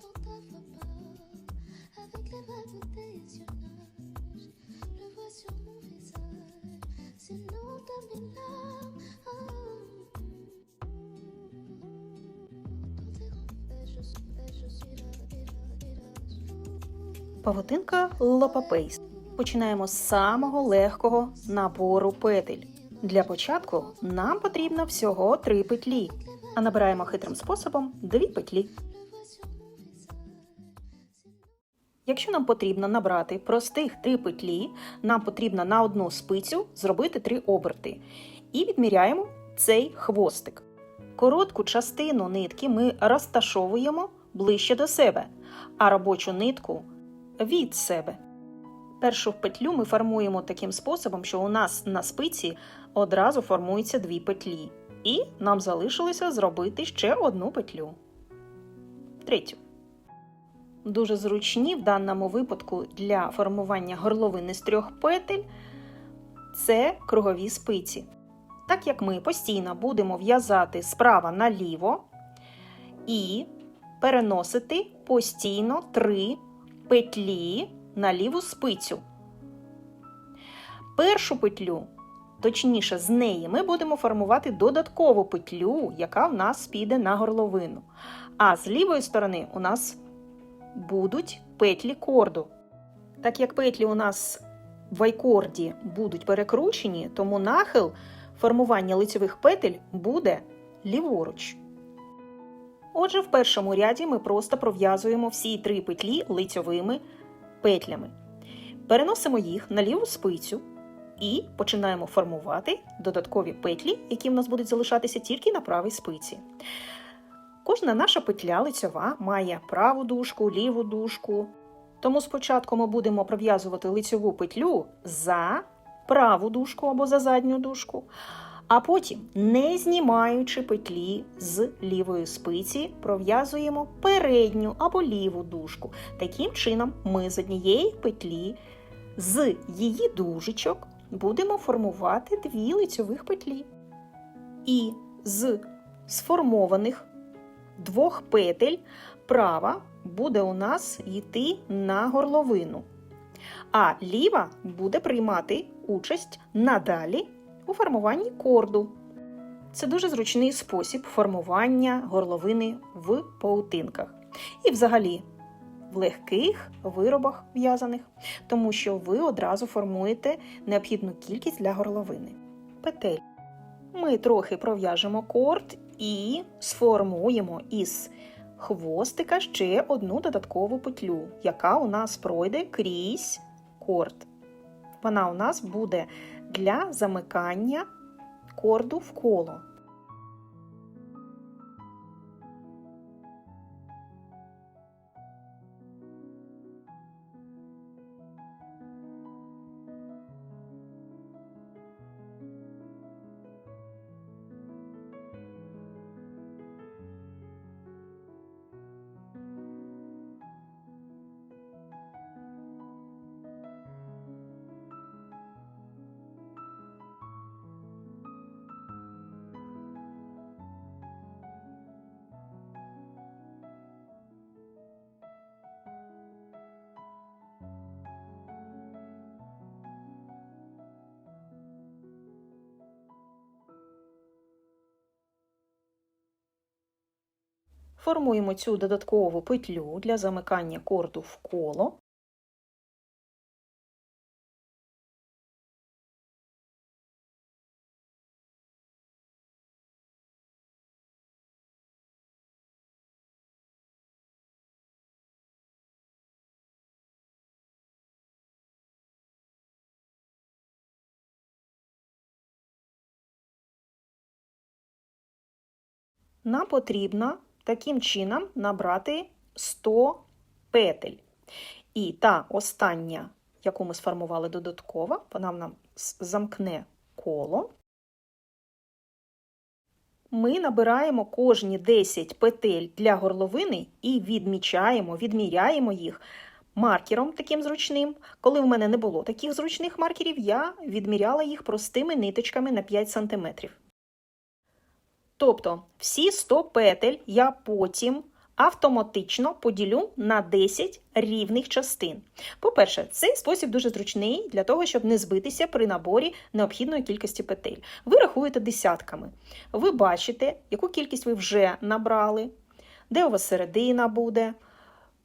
dans Павутинка Лопапейс. Починаємо з самого легкого набору петель. Для початку нам потрібно всього три петлі, а набираємо хитрим способом дві петлі. Якщо нам потрібно набрати простих три петлі, нам потрібно на одну спицю зробити три оберти. І відміряємо цей хвостик. Коротку частину нитки ми розташовуємо ближче до себе, а робочу нитку від себе. Першу петлю ми формуємо таким способом, що у нас на спиці одразу формуються дві петлі. І нам залишилося зробити ще одну петлю. Третю. Дуже зручні в даному випадку для формування горловини з трьох петель це кругові спиці. Так як ми постійно будемо в'язати справа наліво і переносити постійно три петлі на ліву спицю. Першу петлю, точніше, з неї ми будемо формувати додаткову петлю, яка в нас піде на горловину. А з лівої сторони у нас будуть петлі корду. Так як петлі у нас в айкорді будуть перекручені, тому нахил формування лицьових петель буде ліворуч. Отже, в першому ряді ми просто пров'язуємо всі три петлі лицьовими петлями. Переносимо їх на ліву спицю і починаємо формувати додаткові петлі, які в нас будуть залишатися тільки на правій спиці. Кожна наша петля лицьова має праву дужку, ліву дужку. Тому спочатку ми будемо пров'язувати лицьову петлю за праву дужку або за задню дужку, а потім, не знімаючи петлі з лівої спиці, пров'язуємо передню або ліву дужку. Таким чином, ми з однієї петлі з її дужечок будемо формувати дві лицьових петлі. І з сформованих двох петель права буде у нас йти на горловину, а ліва буде приймати участь надалі у формуванні корду. Це дуже зручний спосіб формування горловини в паутинках. І взагалі в легких виробах в'язаних, тому що ви одразу формуєте необхідну кількість для горловини. Петель. Ми трохи пров'яжемо корд і сформуємо із хвостика ще одну додаткову петлю, яка у нас пройде крізь корд. Вона у нас буде для замикання корду в коло. Формуємо цю додаткову петлю для замикання корду в коло. Нам потрібно таким чином набрати 100 петель. І та остання, яку ми сформували додатково, вона нам замкне коло. Ми набираємо кожні 10 петель для горловини і відмічаємо, відміряємо їх маркером таким зручним. Коли в мене не було таких зручних маркерів, я відміряла їх простими ниточками на 5 см. Тобто всі 100 петель я потім автоматично поділю на 10 рівних частин. По-перше, цей спосіб дуже зручний для того, щоб не збитися при наборі необхідної кількості петель. Ви рахуєте десятками. Ви бачите, яку кількість ви вже набрали, де у вас середина буде.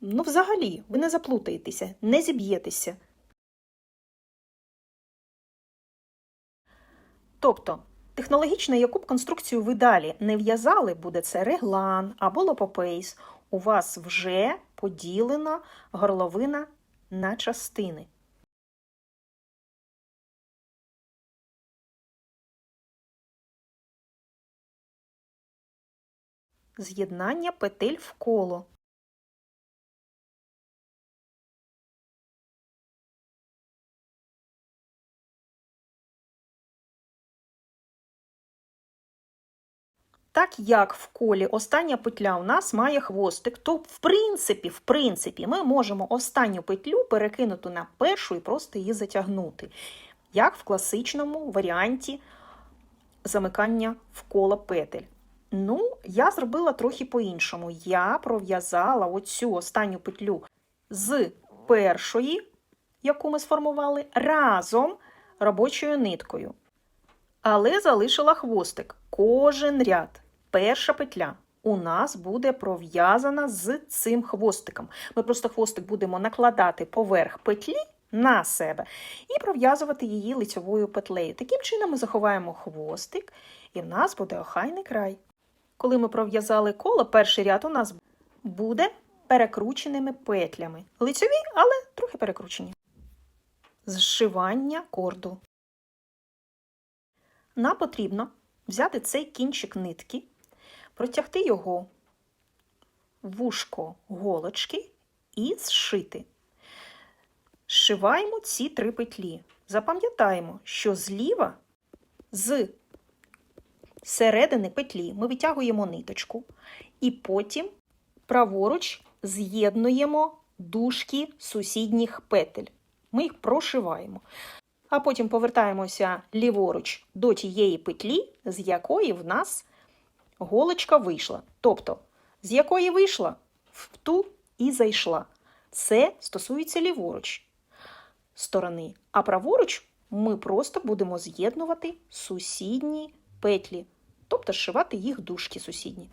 Ну, взагалі, ви не заплутаєтеся, не зіб'єтеся. Тобто, технологічно, яку б конструкцію ви далі не в'язали, буде це реглан або лопопейс, у вас вже поділена горловина на частини. З'єднання петель в коло. Так як в колі остання петля у нас має хвостик, то в принципі, в принципі, ми можемо останню петлю перекинути на першу і просто її затягнути, як в класичному варіанті замикання в коло петель. Ну, я зробила трохи по-іншому. Я пров'язала оцю останню петлю з першої, яку ми сформували, разом робочою ниткою. Але залишила хвостик. Кожен ряд, перша петля у нас буде пров'язана з цим хвостиком. Ми просто хвостик будемо накладати поверх петлі на себе і пров'язувати її лицьовою петлею. Таким чином ми заховаємо хвостик, і в нас буде охайний край. Коли ми пров'язали коло, перший ряд у нас буде перекрученими петлями. Лицьові, але трохи перекручені. Зшивання корду. Нам потрібно взяти цей кінчик нитки, протягти його вушко голочки і зшити. Зшиваємо ці три петлі. Запам'ятаємо, що зліва з середини петлі ми витягуємо ниточку, і потім праворуч з'єднуємо дужки сусідніх петель. Ми їх прошиваємо а потім повертаємося ліворуч до тієї петлі, з якої в нас голочка вийшла. Тобто, з якої вийшла, в ту і зайшла. Це стосується ліворуч сторони. А праворуч ми просто будемо з'єднувати сусідні петлі, тобто зшивати їх дужки сусідні.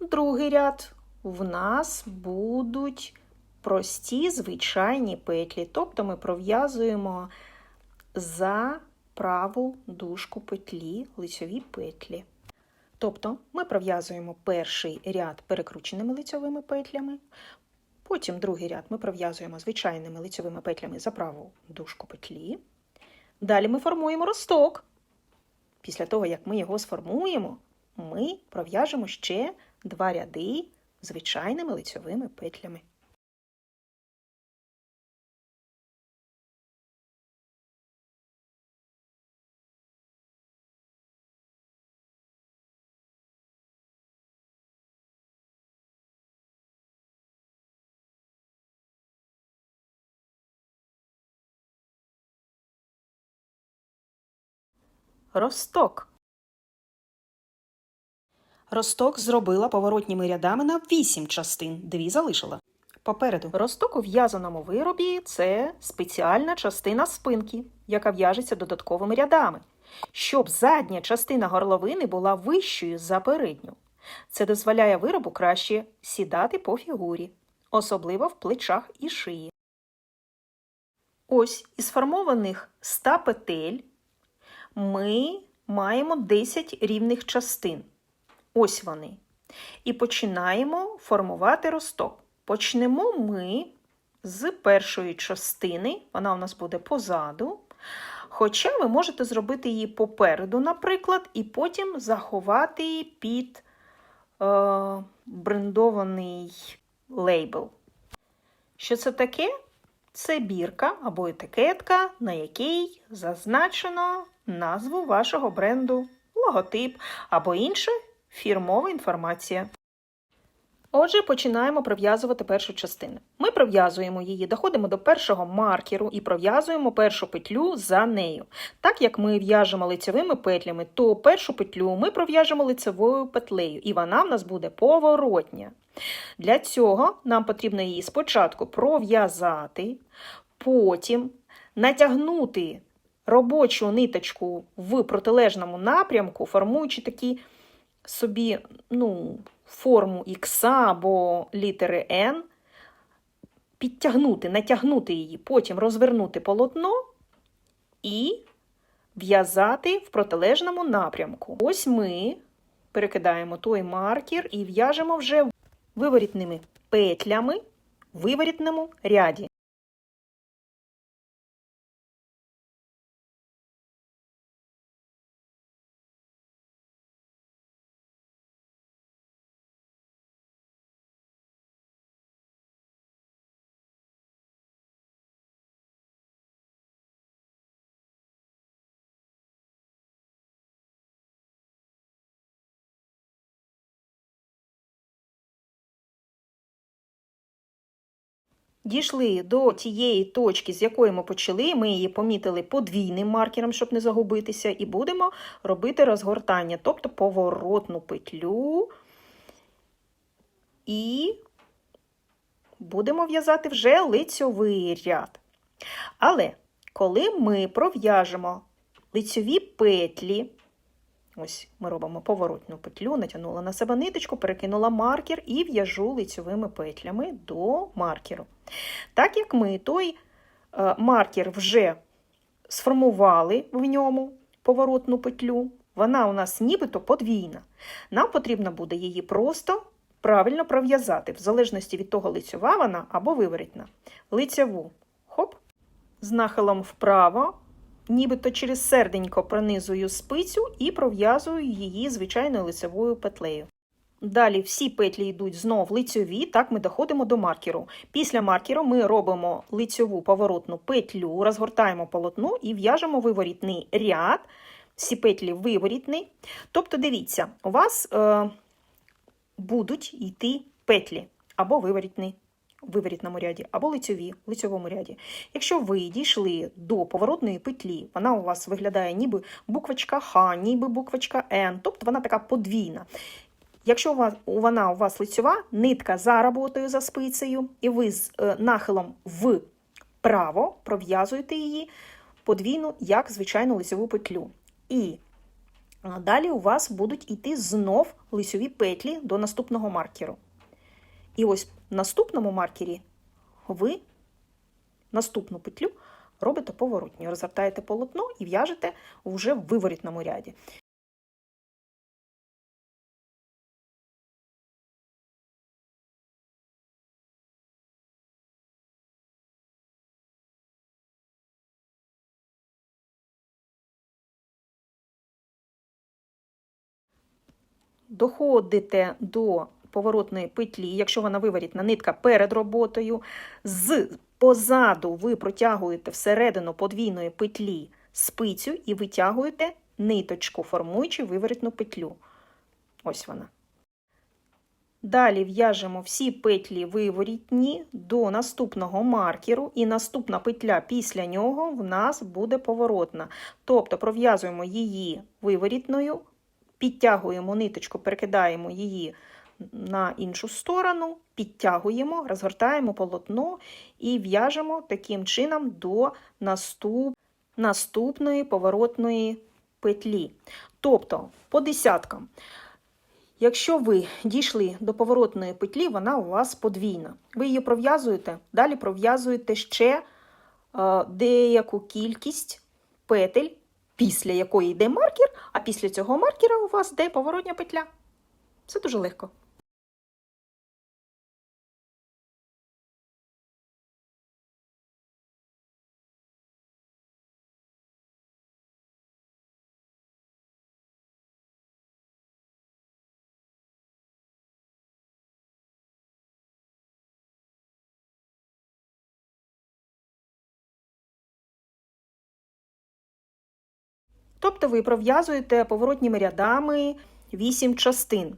Другий ряд в нас будуть прості звичайні петлі, тобто ми пров'язуємо за праву дужку петлі лицьові петлі. Тобто ми пров'язуємо перший ряд перекрученими лицьовими петлями, потім другий ряд ми пров'язуємо звичайними лицьовими петлями за праву дужку петлі. Далі ми формуємо росток. Після того, як ми його сформуємо, ми пров'яжемо ще два ряди звичайними лицьовими петлями. Росток. Росток зробила поворотніми рядами на 8 частин, дві залишила. Попереду росток у в'язаному виробі це спеціальна частина спинки, яка в'яжеться додатковими рядами, щоб задня частина горловини була вищою за передню. Це дозволяє виробу краще сідати по фігурі, особливо в плечах і шиї. Ось із сформованих 100 петель ми маємо 10 рівних частин. Ось вони. І починаємо формувати росток. Почнемо ми з першої частини, вона у нас буде позаду. Хоча ви можете зробити її попереду, наприклад, і потім заховати її під е, брендований лейбл. Що це таке? Це бірка або етикетка, на якій зазначено назву вашого бренду, логотип або інша фірмова інформація. Отже, починаємо пров'язувати першу частину. Ми пров'язуємо її, доходимо до першого маркеру і пров'язуємо першу петлю за нею. Так як ми в'яжемо лицевими петлями, то першу петлю ми пров'яжемо лицевою петлею, і вона в нас буде поворотня. Для цього нам потрібно її спочатку пров'язати, потім натягнути робочу ниточку в протилежному напрямку, формуючи такі собі ну, форму Х або літери N, підтягнути, натягнути її, потім розвернути полотно і в'язати в протилежному напрямку. Ось ми перекидаємо той маркер і в'яжемо вже виворітними петлями в виворітному ряді. Дійшли до тієї точки, з якої ми почали. Ми її помітили подвійним маркером, щоб не загубитися, і будемо робити розгортання, тобто поворотну петлю. І будемо в'язати вже лицьовий ряд. Але коли ми пров'яжемо лицьові петлі, ось ми робимо поворотну петлю, натягнула на себе ниточку, перекинула маркер і в'яжу лицьовими петлями до маркеру. Так як ми той е, маркер вже сформували в ньому поворотну петлю, вона у нас нібито подвійна. Нам потрібно буде її просто правильно пров'язати, в залежності від того, лицьова вона або виворітна. Лицеву хоп, з нахилом вправо, нібито через серденько пронизую спицю і пров'язую її звичайною лицевою петлею. Далі всі петлі йдуть знов лицьові, так ми доходимо до маркеру. Після маркеру ми робимо лицьову поворотну петлю, розгортаємо полотно і в'яжемо виворітний ряд. Всі петлі виворітні. Тобто, дивіться, у вас е, будуть йти петлі або виворітні в виворітному ряді, або лицьові в лицьовому ряді. Якщо ви дійшли до поворотної петлі, вона у вас виглядає ніби буквочка Х, ніби буквочка Н, тобто вона така подвійна. Якщо вона у вас лицьова, нитка за роботою за спицею, і ви з е, нахилом вправо пров'язуєте її подвійну, як звичайну лицьову петлю. І е, далі у вас будуть йти знов лицьові петлі до наступного маркеру. І ось в наступному маркері ви наступну петлю робите поворотню, розгортаєте полотно і в'яжете вже в виворітному ряді. Доходите до поворотної петлі, якщо вона виворітна нитка перед роботою, з позаду ви протягуєте всередину подвійної петлі спицю і витягуєте ниточку, формуючи виворітну петлю. Ось вона. Далі в'яжемо всі петлі виворітні до наступного маркеру, і наступна петля після нього в нас буде поворотна. Тобто пров'язуємо її виворітною, підтягуємо ниточку, перекидаємо її на іншу сторону, підтягуємо, розгортаємо полотно і в'яжемо таким чином до наступ... наступної поворотної петлі. Тобто, по десяткам. Якщо ви дійшли до поворотної петлі, вона у вас подвійна. Ви її пров'язуєте, далі пров'язуєте ще е, деяку кількість петель, після якої йде маркер, а після цього маркера у вас йде поворотня петля. Все дуже легко. Тобто ви пров'язуєте поворотніми рядами 8 частин.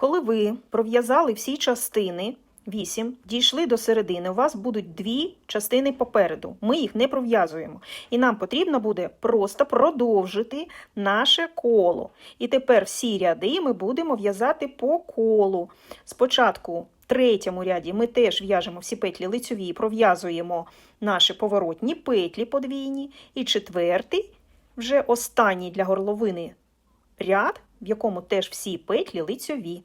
Коли ви пров'язали всі частини 8, дійшли до середини, у вас будуть дві частини попереду. Ми їх не пров'язуємо. І нам потрібно буде просто продовжити наше коло. І тепер всі ряди ми будемо в'язати по колу. Спочатку в третьому ряді ми теж в'яжемо всі петлі лицьові, пров'язуємо наші поворотні петлі подвійні. І четвертий, вже останній для горловини ряд, в якому теж всі петлі лицьові.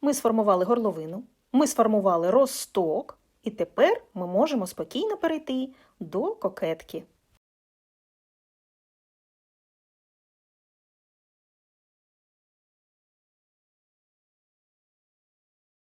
Ми сформували горловину, ми сформували росток, і тепер ми можемо спокійно перейти до кокетки.